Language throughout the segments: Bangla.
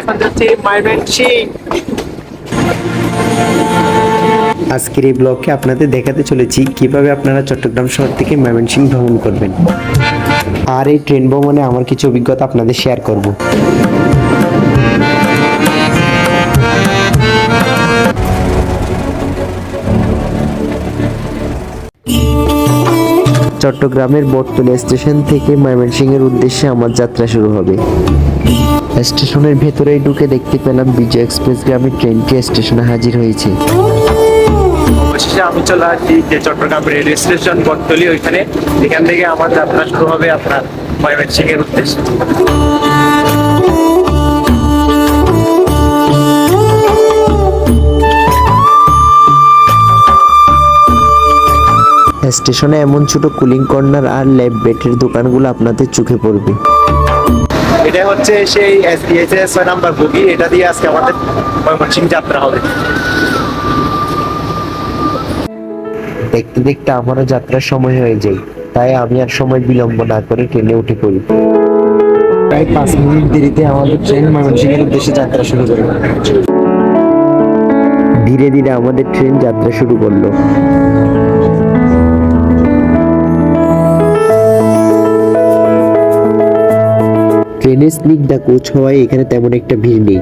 এখন যাচ্ছি আজকের এই ব্লগে আপনাদের দেখাতে চলেছি কীভাবে আপনারা চট্টগ্রাম শহর থেকে ময়মনসিংহ ভ্রমণ করবেন। আর এই ট্রেন ভ্রমণে আমার কিছু অভিজ্ঞতা আপনাদের শেয়ার করব। চট্টগ্রামের বটতলা স্টেশন থেকে ময়মনসিংহের উদ্দেশ্যে আমার যাত্রা শুরু হবে। স্টেশনের ভেতরেই ঢুকে দেখতে পেলাম বিজয় এক্সপ্রেস গ্রামের ট্রেনটি স্টেশনে হাজির হয়েছে। অবশেষে আমি চলে আসছি যে চট্টগ্রাম রেলওয়ে স্টেশন বটতলি ওইখানে। এখান থেকে আমার যাত্রা শুরু হবে আপনার ময়মনসিং এর উদ্দেশ্যে। স্টেশনে এমন ছোট কুলিং কর্নার আর ল্যাব বেটের দোকানগুলো আপনাদের চোখে পড়বে। এটা হচ্ছে সেই ছয় নাম্বার বগি এটা দিয়ে আজকে আমাদের ময়মনসিং যাত্রা হবে। দেখতে দেখতে আমারও যাত্রার সময় হয়ে যায় তাই আমি আর সময় বিলম্ব না করে ট্রেনে উঠে পড়ি। প্রায় পাঁচ মিনিট দেরিতে আমাদের ট্রেন ময়মনসিংহের উদ্দেশ্যে যাত্রা শুরু করে ধীরে ধীরে আমাদের ট্রেন যাত্রা শুরু করল। ট্রেনের স্নিগ্ধা কোচ হওয়ায় এখানে তেমন একটা ভিড় নেই।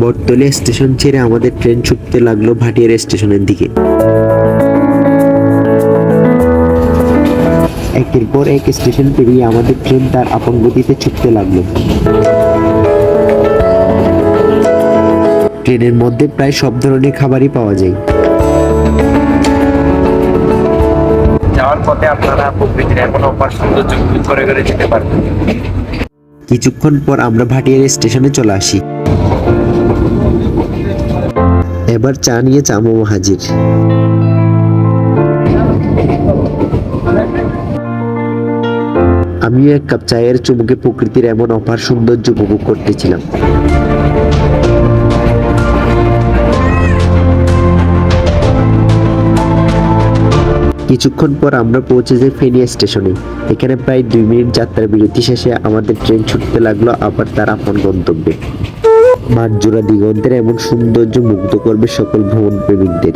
বটতলে স্টেশন ছেড়ে আমাদের ট্রেন ছুটতে লাগল ভাটিয়ার স্টেশনের দিকে। একের পর এক স্টেশন পেরিয়ে আমাদের ট্রেন তার আপন গতিতে ছুটতে লাগল। ট্রেনের মধ্যে প্রায় সব ধরনের খাবারই পাওয়া যায়। যাওয়ার পথে আপনারা প্রকৃতির এমন অপার সৌন্দর্য উপভোগ করে করে যেতে পারবেন। কিছুক্ষণ পর আমরা ভাটিয়ার স্টেশনে চলে আসি। এবার চা নিয়ে চা মোমো হাজির আমিও এক কাপ চায়ের চুমুকে প্রকৃতির এমন অপার সৌন্দর্য উপভোগ করতেছিলাম। কিছুক্ষণ পর আমরা পৌঁছে যাই ফেনিয়া স্টেশনে। এখানে প্রায় দুই মিনিট যাত্রার বিরতি শেষে আমাদের ট্রেন ছুটতে লাগল আবার তার আপন গন্তব্যে। মাঠ জোড়া দিগন্তের এমন সৌন্দর্য মুগ্ধ করবে সকল ভ্রমণ প্রেমিকদের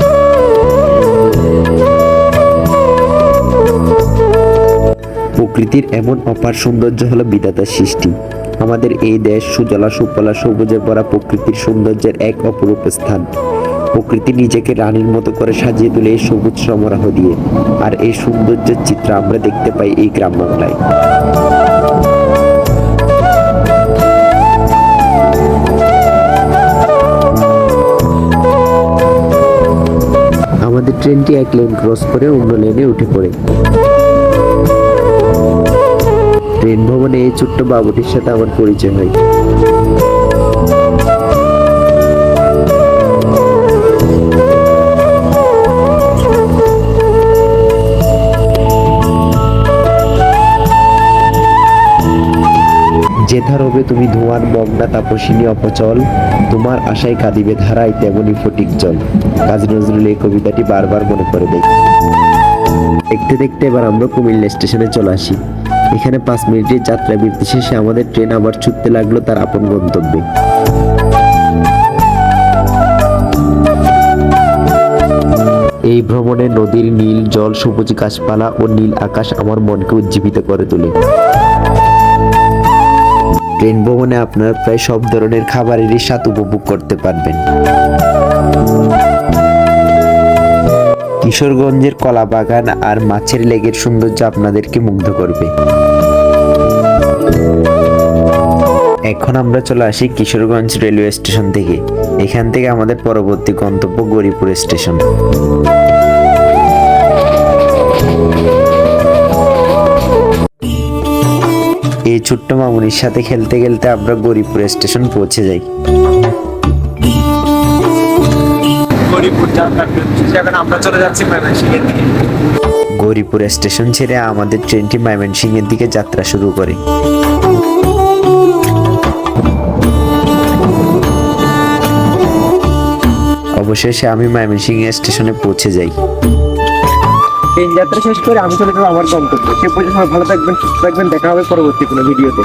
প্রকৃতির এমন অপার সৌন্দর্য হলো বিধাতার সৃষ্টি। আমাদের এই দেশ সুজলা সুফলা সবুজে ভরা প্রকৃতির সৌন্দর্যের এক অপরূপ স্থান। প্রকৃতি নিজেকে রানীর মতো করে সাজিয়ে তোলে এই সবুজ সমরাহ দিয়ে। আর এই সৌন্দর্যের চিত্র আমরা দেখতে পাই এই গ্রাম বাংলায়। আমাদের ট্রেনটি এক লেন ক্রস করে অন্য লেনে উঠে পড়ে। ট্রেন ভবনে এই ছোট্ট বাবুটির সাথে আমার পরিচয় হয়। যেথার হবে তুমি ধোঁয়ার বগনা তাপসিনী অপচল। তোমার আশায় কাঁদিবে ধারায় তেমনি ফটিক জল। কাজী নজরুল এই কবিতাটি বারবার মনে করে দেয় দেখতে দেখতে এবার আমরা কুমিল্লা স্টেশনে চলে আসি। এখানে পাঁচ মিনিটের যাত্রা বিরতি শেষে আমাদের ট্রেন আবার ছুটতে লাগল তার আপন গন্তব্যে। এই ভ্রমণে নদীর নীল, জল, সবুজ গাছপালা ও নীল আকাশ আমার মনকে উজ্জীবিত করে তোলে। ট্রেন ভ্রমণে আপনারা প্রায় সব ধরনের খাবারেরই স্বাদ উপভোগ করতে পারবেন। কিশোরগঞ্জের কলা বাগান আর মাছের লেগের সৌন্দর্য আপনাদেরকে মুগ্ধ করবে। এখন আমরা চলে আসি কিশোরগঞ্জ রেলওয়ে স্টেশন থেকে। এখান থেকে আমাদের পরবর্তী গন্তব্য গরিপুর স্টেশন। এই ছোট্ট মামুনির সাথে খেলতে খেলতে আমরা গরিপুর স্টেশন পৌঁছে যাই। গরিপুর যাত্রা এখন আমরা চলে যাচ্ছি ময়মনসিং দিকে। গৌরীপুর স্টেশন ছেড়ে আমাদের ট্রেনটি ময়মনসিংহের দিকে যাত্রা শুরু করে। অবশেষে আমি ময়মনসিংহ স্টেশনে পৌঁছে যাই। ট্রেন যাত্রা শেষ করে আমি চলে যাব আমার গন্তব্য। সে পর্যন্ত ভালো থাকবেন, সুস্থ থাকবেন, দেখা হবে পরবর্তী কোনো ভিডিওতে।